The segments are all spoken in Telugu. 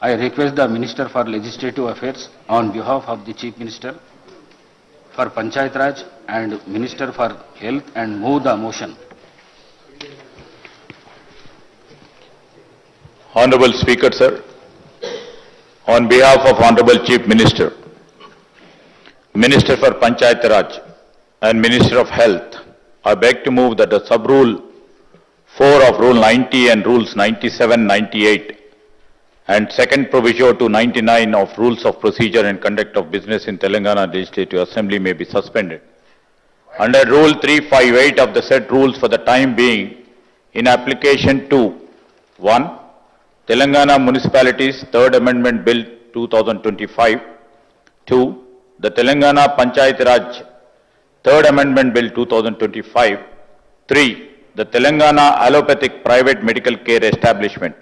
I request the Minister for Legislative Affairs on behalf of the Chief Minister for Panchayat Raj and Minister for Health and move the motion. Honorable Speaker, sir, on behalf of Honorable Chief Minister, Minister for Panchayat Raj and Minister of Health, I beg to move that the sub-rule 4 of Rule 90 and Rules 97, 98 and second proviso to 99 of Rules of Procedure and Conduct of Business in Telangana Legislative Assembly may be suspended. Under Rule 358 of the said rules for the time being, in application to 1. Telangana Municipalities Third Amendment Bill 2025. 2. The Telangana Panchayat Raj Third Amendment Bill 2025. 3. The Telangana Allopathic Private Medical Care Establishment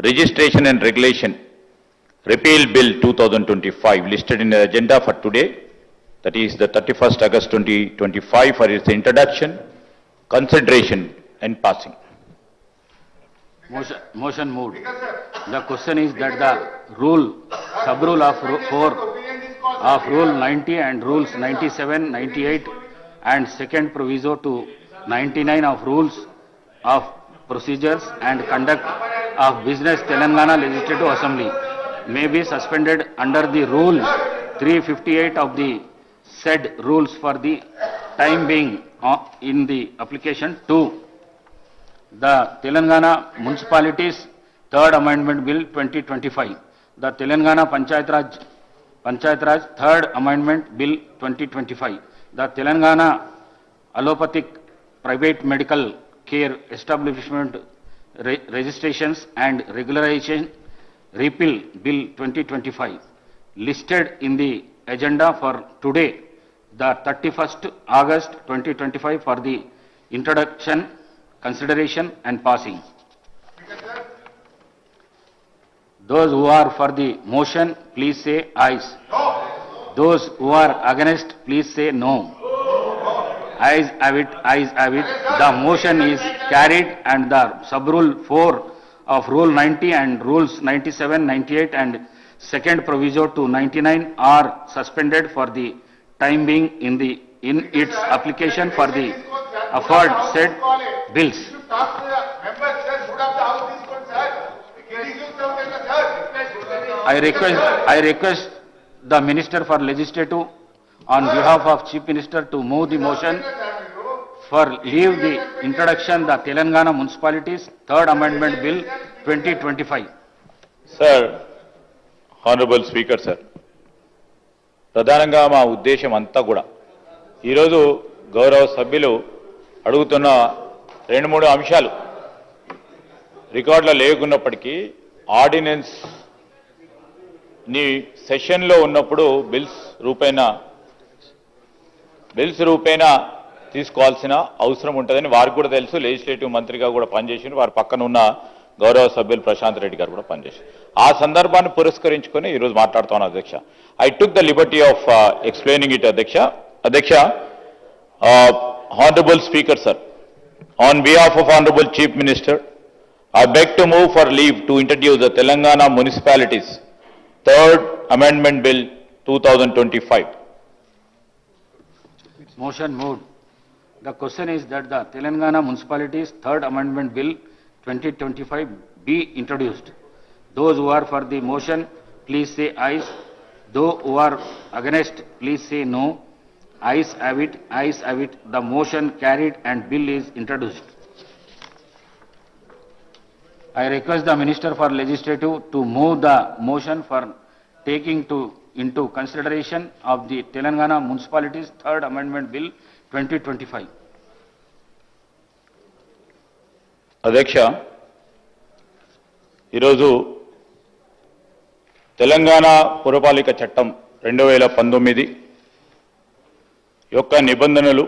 Registration and Regulation Repeal Bill 2025 listed in the agenda for today, that is the 31st August 2025 for its introduction, consideration and passing. Motion, motion moved. The question is that the rule, sub-rule of ru- 4 of Rule 90 and Rules 97, 98 and second proviso to 99 of Rules of Procedures and Conduct of Business Telangana Legislative Assembly may be suspended under the Rule 358 of the said rules for the time being uh, in the application to the Telangana Municipalities Third Amendment Bill 2025, the Telangana Panchayat Raj, Panchayat Raj Third Amendment Bill 2025, the Telangana Allopathic Private Medical Care Establishment Re- Registrations and Regularization Repeal Bill 2025, listed in the agenda for today, the 31st August 2025 for the introduction, consideration and passing. Those who are for the motion, please say ayes. Those who are against, please say no. Ayes have it, have it. The motion is carried and the sub-rule 4 of Rule 90 and Rules 97, 98 and second proviso to 99 are suspended for the time being in the, in its application for the afford said bills. I request, I request the Minister for Legislative on behalf of Chief Minister to move the motion for leave the introduction the Telangana Municipalities Third Amendment Bill 2025. Sir honourable speaker sir ప్రధానంగా మా ఉద్దేశం అంతా కూడా ఈరోజు గౌరవ సభ్యులు అడుగుతున్న రెండు మూడు అంశాలు రికార్డులో లేకున్నప్పటికీ ఆర్డినెన్స్ని సెషన్లో ఉన్నప్పుడు బిల్స్ రూపేణా బిల్స్ రూపేణా తీసుకోవాల్సిన అవసరం ఉంటుందని వారికి కూడా తెలుసు. లెజిస్లేటివ్ మంత్రిగా కూడా పనిచేసి వారి పక్కన ఉన్న గౌరవ సభ్యులు ప్రశాంత్ రెడ్డి గారు కూడా పనిచేశారు ఆ సందర్భాన్ని పురస్కరించుకొని ఈరోజు మాట్లాడుతున్నాను అధ్యక్ష. I took the liberty of explaining it అధ్యక్ష. అధ్యక్ష honourable speaker sir on behalf of honourable chief minister I beg to move for leave to introduce the Telangana Municipalities Third Amendment Bill 2025. Motion moved. The question is that the Telangana Municipalities Third Amendment Bill 2025 be introduced. Those who are for the motion, please say ayes. Those who are against, please say no. Ayes have it, ayes have it. The motion carried and bill is introduced. I request the Minister for Legislative to move the motion for taking to, into consideration of the Telangana Municipalities Third Amendment Bill 2025. అధ్యక్ష ఈరోజు తెలంగాణ పురపాలిక చట్టం రెండు వేల పంతొమ్మిది యొక్క నిబంధనలు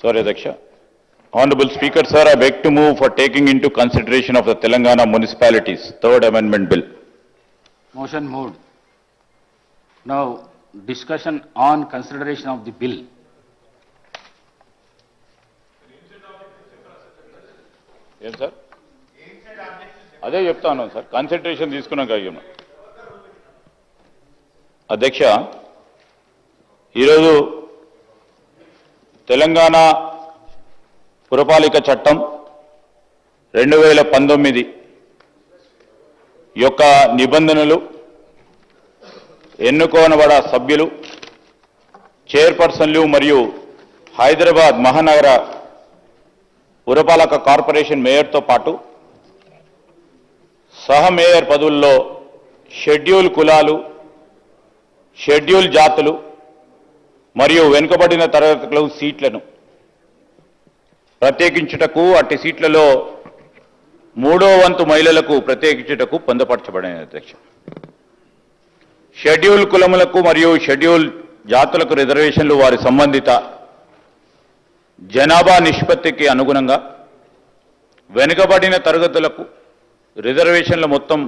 సారీ అధ్యక్ష honourable speaker sir I beg to move for taking in consideration of the Telangana municipalities third amendment bill motion moved now discussion on consideration of the bill ఏం సార్ అదే చెప్తాను సార్ కన్సిడరేషన్ తీసుకున్నాక అయ్యమ్మా అధ్యక్ష ఈరోజు తెలంగాణ పురపాలిక చట్టం రెండు వేల పంతొమ్మిది యొక్క నిబంధనలు ఎన్నుకోనబడ సభ్యులు చైర్పర్సన్లు మరియు హైదరాబాద్ మహానగర పురపాలక కార్పొరేషన్ మేయర్తో పాటు సహ మేయర్ పదవుల్లో షెడ్యూల్ కులాలు షెడ్యూల్ జాతులు మరియు వెనుకబడిన తరగతులకు సీట్లను. ప్రత్యేకించుటకు అట్టి సీట్లలో మూడో వంతు మహిళలకు ప్రత్యేకించుటకు పొందపరచబడిన అధ్యక్ష. షెడ్యూల్ కులములకు మరియు షెడ్యూల్ జాతులకు రిజర్వేషన్లు వారి సంబంధిత జనాభా నిష్పత్తికి అనుగుణంగా వెనుకబడిన తరగతులకు రిజర్వేషన్ల మొత్తం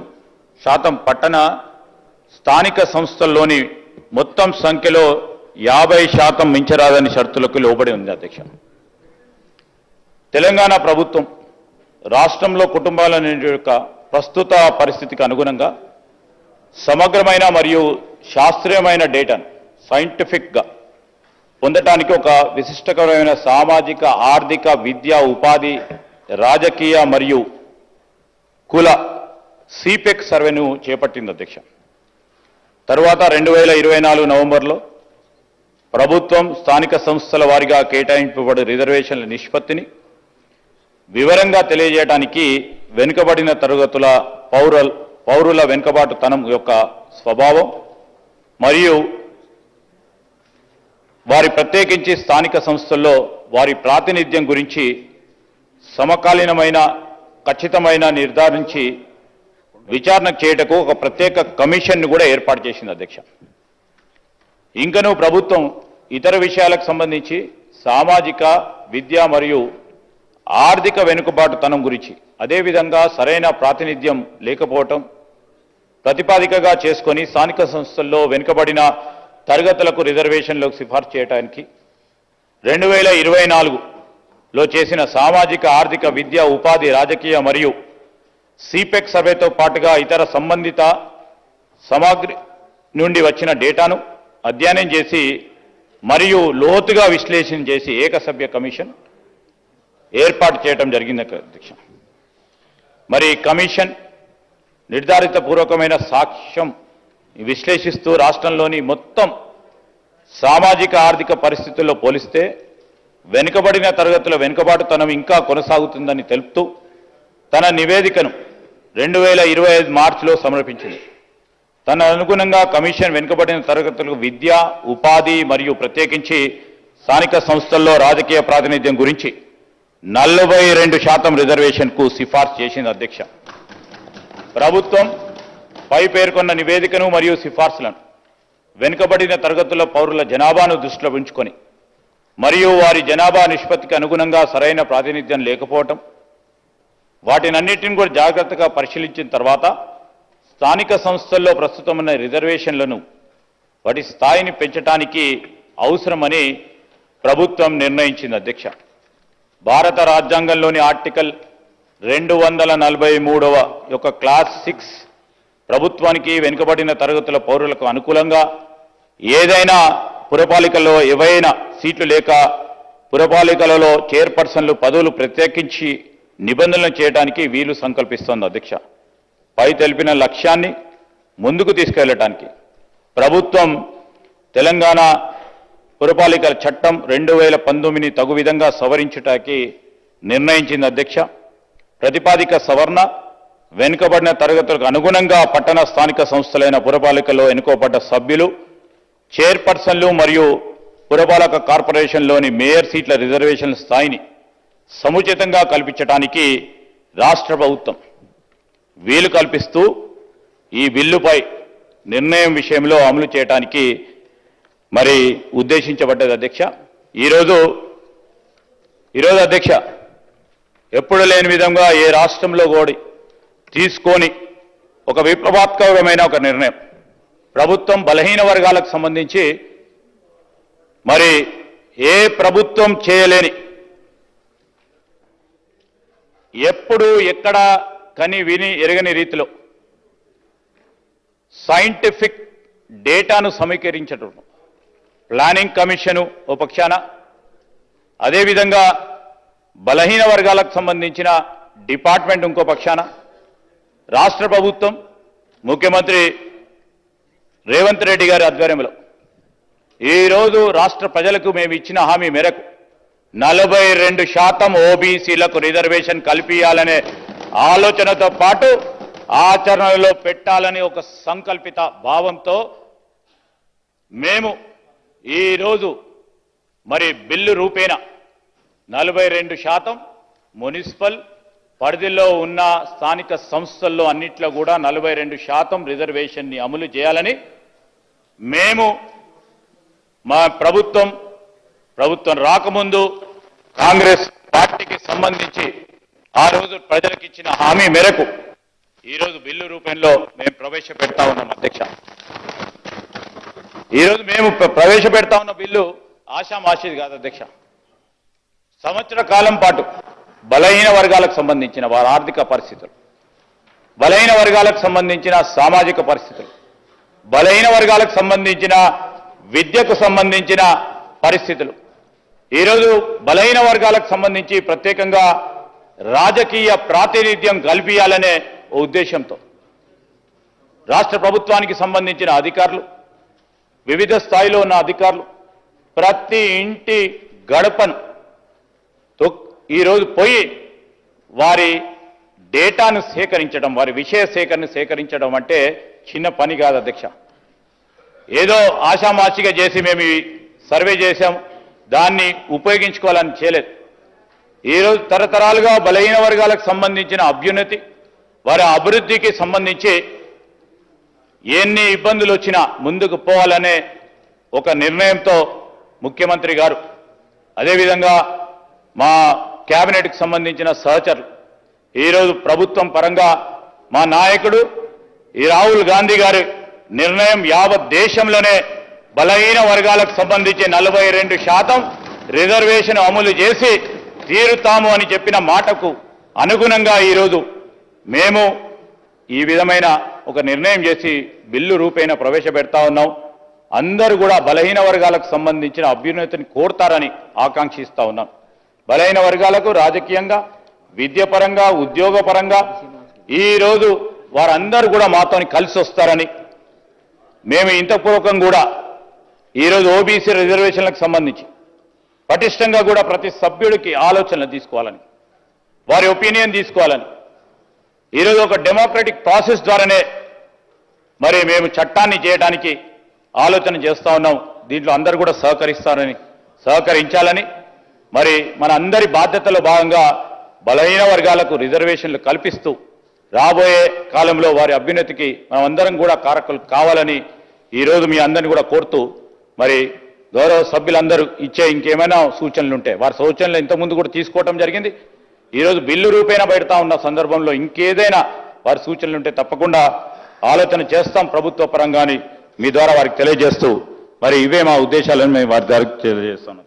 శాతం పట్టణ స్థానిక సంస్థల్లోని మొత్తం సంఖ్యలో యాభై శాతం మించరాదని షరతులకు లోబడి ఉంది అధ్యక్ష. తెలంగాణ ప్రభుత్వం రాష్ట్రంలో కుటుంబాల యొక్క ప్రస్తుత పరిస్థితికి అనుగుణంగా సమగ్రమైన మరియు శాస్త్రీయమైన డేటాను సైంటిఫిక్గా పొందటానికి ఒక విశిష్టకరమైన సామాజిక ఆర్థిక విద్య ఉపాధి రాజకీయ మరియు కుల సిపెక్ సర్వేను చేపట్టింది అధ్యక్ష. తరువాత రెండు వేల ఇరవై నాలుగు నవంబర్లో ప్రభుత్వం స్థానిక సంస్థల వారిగా కేటాయింపబడే రిజర్వేషన్ల నిష్పత్తిని వివరంగా తెలియజేయడానికి వెనుకబడిన తరగతుల పౌర పౌరుల వెనుకబాటుతనం యొక్క స్వభావం మరియు వారి ప్రత్యేకించి స్థానిక సంస్థల్లో వారి ప్రాతినిధ్యం గురించి సమకాలీనమైన ఖచ్చితమైన నిర్ధారించి విచారణ చేయటకు ఒక ప్రత్యేక కమిషన్ను కూడా ఏర్పాటు చేసింది అధ్యక్ష. ఇంకనూ ప్రభుత్వం ఇతర విషయాలకు సంబంధించి సామాజిక విద్య మరియు ఆర్థిక వెనుకబాటుతనం గురించి అదేవిధంగా సరైన ప్రాతినిధ్యం లేకపోవటం ప్రతిపాదికగా చేసుకొని స్థానిక సంస్థల్లో వెనుకబడిన తరగతులకు రిజర్వేషన్లకు సిఫార్సు చేయడానికి రెండు వేల ఇరవై నాలుగులో చేసిన సామాజిక ఆర్థిక విద్య ఉపాధి రాజకీయ మరియు సిపెక్ సర్వేతో పాటుగా ఇతర సంబంధిత సమాగ్రి నుండి వచ్చిన డేటాను అధ్యయనం చేసి మరియు లోతుగా విశ్లేషణ చేసి ఏకసభ్య కమిషన్ ఏర్పాటు చేయడం జరిగింది అధ్యక్ష. మరి కమిషన్ నిర్ధారిత పూర్వకమైన సాక్ష్యం విశ్లేషిస్తూ రాష్ట్రంలోని మొత్తం సామాజిక ఆర్థిక పరిస్థితుల్లో పోలిస్తే వెనుకబడిన తరగతుల వెనుకబాటుతనం ఇంకా కొనసాగుతుందని తెలుపుతూ తన నివేదికను రెండు వేల ఇరవై ఐదు మార్చిలో సమర్పించింది. తన అనుగుణంగా కమిషన్ వెనుకబడిన తరగతులకు విద్య ఉపాధి మరియు ప్రత్యేకించి స్థానిక సంస్థల్లో రాజకీయ ప్రాతినిధ్యం గురించి నలభై రెండు శాతం రిజర్వేషన్కు సిఫార్సు చేసింది అధ్యక్ష. ప్రభుత్వం పై పేర్కొన్న నివేదికను మరియు సిఫార్సులను వెనుకబడిన తరగతుల పౌరుల జనాభాను దృష్టిలో ఉంచుకొని మరియు వారి జనాభా నిష్పత్తికి అనుగుణంగా సరైన ప్రాతినిధ్యం లేకపోవటం వాటినన్నిటిని కూడా జాగ్రత్తగా పరిశీలించిన తర్వాత స్థానిక సంస్థల్లో ప్రస్తుతం ఉన్న రిజర్వేషన్లను వాటి స్థాయిని పెంచడానికి అవసరమని ప్రభుత్వం నిర్ణయించింది అధ్యక్ష. భారత రాజ్యాంగంలోని ఆర్టికల్ రెండు వందల నలభై మూడవ యొక్క క్లాస్ సిక్స్ ప్రభుత్వానికి వెనుకబడిన తరగతుల పౌరులకు అనుకూలంగా ఏదైనా పురపాలికల్లో ఏవైనా సీట్లు లేక పురపాలికలలో చైర్పర్సన్లు పదవులు ప్రత్యేకించి నిబంధనలు చేయడానికి వీలు సంకల్పిస్తోంది అధ్యక్ష. పై తెలిపిన లక్ష్యాన్ని ముందుకు తీసుకెళ్ళటానికి ప్రభుత్వం తెలంగాణ పురపాలికల చట్టం రెండు వేల పంతొమ్మిది తగు విధంగా సవరించటానికి నిర్ణయించింది అధ్యక్ష. ప్రతిపాదిక సవరణ వెనుకబడిన తరగతులకు అనుగుణంగా పట్టణ స్థానిక సంస్థలైన పురపాలికలో ఎన్నుకోబడ్డ సభ్యులు చైర్పర్సన్లు మరియు పురపాలక కార్పొరేషన్లోని మేయర్ సీట్ల రిజర్వేషన్ స్థాయిని సముచితంగా కల్పించడానికి రాష్ట్ర ప్రభుత్వం వీలు కల్పిస్తూ ఈ బిల్లుపై నిర్ణయం విషయంలో అమలు చేయడానికి మరి ఉద్దేశించబడ్డది అధ్యక్ష. ఈరోజు ఈరోజు అధ్యక్ష ఎప్పుడు లేని విధంగా ఏ రాష్ట్రంలో కూడా తీసుకొని ఒక విప్లవాత్మకమైన ఒక నిర్ణయం ప్రభుత్వం బలహీన వర్గాలకు సంబంధించి మరి ఏ ప్రభుత్వం చేయలేని ఎప్పుడు ఎక్కడ కని విని ఎరగని రీతిలో సైంటిఫిక్ డేటాను సమీకరించడం ప్లానింగ్ కమిషను ఓ పక్షాన అదేవిధంగా బలహీన వర్గాలకు సంబంధించిన డిపార్ట్మెంట్ ఇంకో పక్షాన. రాష్ట్ర ప్రభుత్వం ముఖ్యమంత్రి రేవంత్ రెడ్డి గారి ఆధ్వర్యంలో. ఈరోజు రాష్ట్ర ప్రజలకు మేము ఇచ్చిన హామీ మేరకు నలభై రెండు శాతం ఓబీసీలకు రిజర్వేషన్ కల్పించాలనే ఆలోచనతో పాటు ఆచరణలో పెట్టాలని ఒక సంకల్పిత భావంతో మేము ఈరోజు మరి బిల్లు రూపేణ నలభై రెండు శాతం మున్సిపల్ పరిధిలో ఉన్న స్థానిక సంస్థల్లో అన్నిట్లో కూడా నలభై రెండు శాతం రిజర్వేషన్ని అమలు చేయాలని మేము మా ప్రభుత్వం ప్రభుత్వం రాకముందు కాంగ్రెస్ పార్టీకి సంబంధించి ఆ రోజు ప్రజలకు ఇచ్చిన హామీ మేరకు ఈరోజు బిల్లు రూపంలో మేము ప్రవేశపెడతా ఉన్నాం అధ్యక్ష. ఈరోజు మేము ప్రవేశపెడతా ఉన్న బిల్లు ఆశామాషిది కాదు అధ్యక్ష. సంవత్సర కాలం పాటు బలహీన వర్గాలకు సంబంధించిన వారి ఆర్థిక పరిస్థితులు బలహీన వర్గాలకు సంబంధించిన సామాజిక పరిస్థితులు బలహీన వర్గాలకు సంబంధించిన విద్యకు సంబంధించిన పరిస్థితులు ఈరోజు బలహీన వర్గాలకు సంబంధించి ప్రత్యేకంగా రాజకీయ ప్రాతినిధ్యం కల్పించాలనే ఉద్దేశంతో. రాష్ట్ర ప్రభుత్వానికి సంబంధించిన అధికారులు వివిధ స్థాయిలో ఉన్న అధికారులు ప్రతి ఇంటి గడపను తొక్- ఈరోజు పోయి వారి డేటాను సేకరించడం వారి విషయ సేకరణ సేకరించడం అంటే చిన్న పని కాదు అధ్యక్ష. ఏదో ఆషామాషిగా చేసి మేము సర్వే చేశాం దాన్ని ఉపయోగించుకోవాలని చేయలేదు. ఈరోజు తరతరాలుగా బలహీన వర్గాలకు సంబంధించిన అభ్యున్నతి వారి అభివృద్ధికి సంబంధించి ఎన్ని ఇబ్బందులు వచ్చినా ముందుకు పోవాలనే ఒక నిర్ణయంతో ముఖ్యమంత్రి గారు అదేవిధంగా మా కేబినెట్కి సంబంధించిన సహచరులు ఈరోజు ప్రభుత్వం పరంగా మా నాయకుడు ఈ రాహుల్ గాంధీ గారి నిర్ణయం యావత్ దేశంలోనే బలహీన వర్గాలకు సంబంధించి నలభై రెండు శాతం రిజర్వేషన్ అమలు చేసి తీరుతాము అని చెప్పిన మాటకు అనుగుణంగా ఈరోజు మేము ఈ విధమైన ఒక నిర్ణయం చేసి బిల్లు రూపేణ ప్రవేశపెడతా ఉన్నాం. అందరూ కూడా బలహీన వర్గాలకు సంబంధించిన అభ్యున్నతిని కోరుతారని ఆకాంక్షిస్తూ ఉన్నాం. బలహీన వర్గాలకు రాజకీయంగా విద్యపరంగా ఉద్యోగపరంగా ఈరోజు వారందరూ కూడా మాతోని కలిసి వస్తారని మేము ఇంతపూర్వకం కూడా ఈరోజు ఓబీసీ రిజర్వేషన్లకు సంబంధించి పటిష్టంగా కూడా ప్రతి సభ్యుడికి ఆలోచనలు తీసుకోవాలని వారి ఒపీనియన్ తీసుకోవాలని. ఈరోజు ఒక డెమోక్రటిక్ ప్రాసెస్ ద్వారానే మరి మేము చట్టాన్ని చేయడానికి ఆలోచన చేస్తూ ఉన్నాం. దీంట్లో అందరూ కూడా సహకరిస్తారని సహకరించాలని. మరి మన అందరి బాధ్యతలో భాగంగా బలహీన వర్గాలకు రిజర్వేషన్లు కల్పిస్తూ రాబోయే కాలంలో వారి అభ్యున్నతికి మనం అందరం కూడా కారకులు కావాలని ఈరోజు మీ అందరిని కూడా కోరుతూ మరి గౌరవ సభ్యులందరూ ఇచ్చే ఇంకేమైనా సూచనలు ఉంటే వారి సూచనలు ఇంతకుముందు కూడా తీసుకోవటం జరిగింది. ఈరోజు బిల్లు రూపేణ పెడతా ఉన్న సందర్భంలో ఇంకేదైనా వారి సూచనలు ఉంటే తప్పకుండా ఆలోచన చేస్తాం ప్రభుత్వ పరంగాని మీ ద్వారా వారికి తెలియజేస్తూ. మరి ఇవే మా ఉద్దేశాలను మేము వారి ద్వారా తెలియజేస్తున్నాం.